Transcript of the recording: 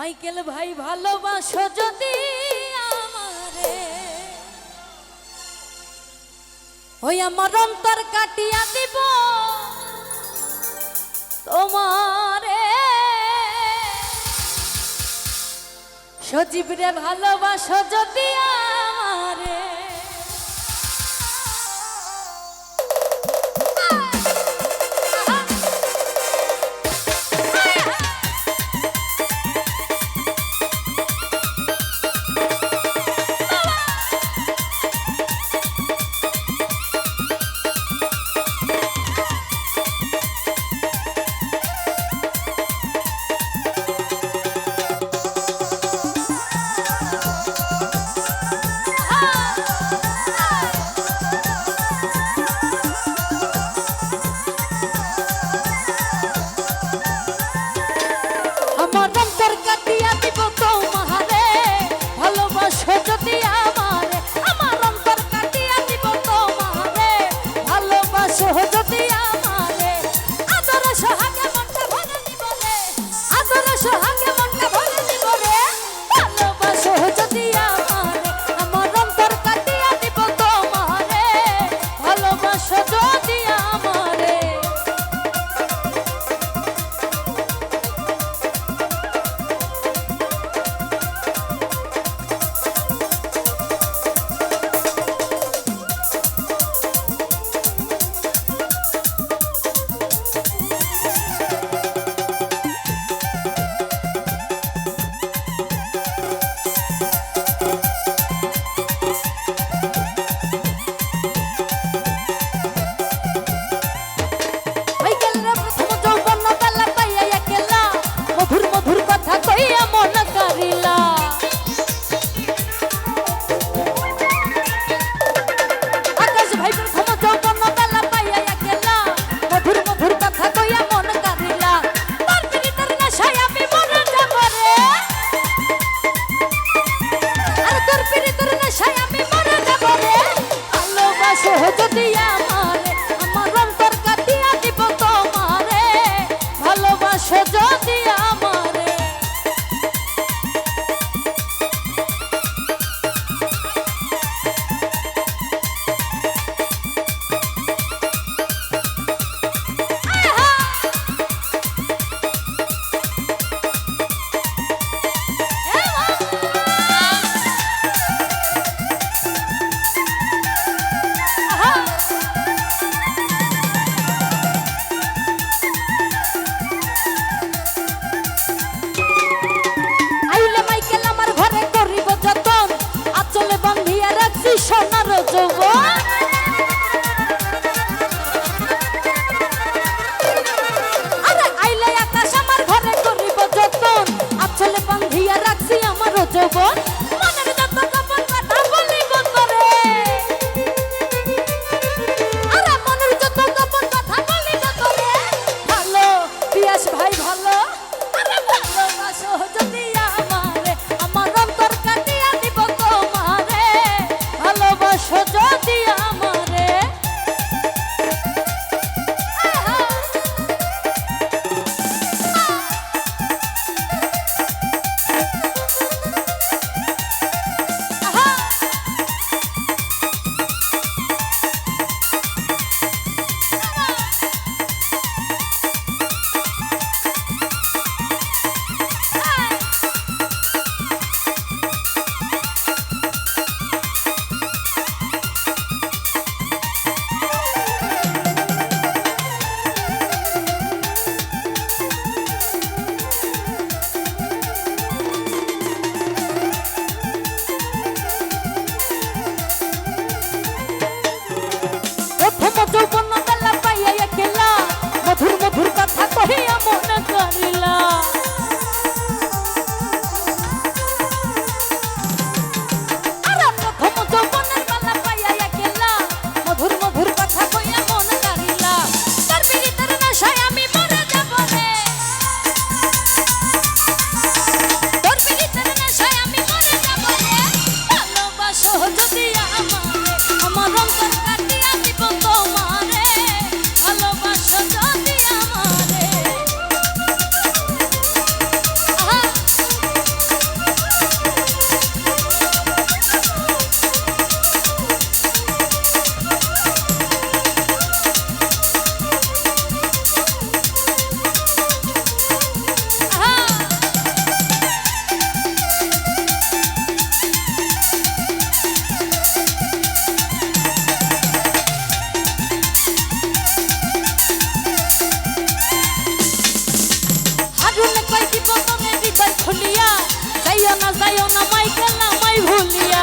Michael ভাই, ভালোবাসো যদি আমারে। ওই আমার অন্তর কাটিয়া দিব তোমারে। সজীব রে, ভালোবাসো যদি আমারে ভুলিয়া যাইও না যাইও না মাই কেনা মাই ভুলিয়া।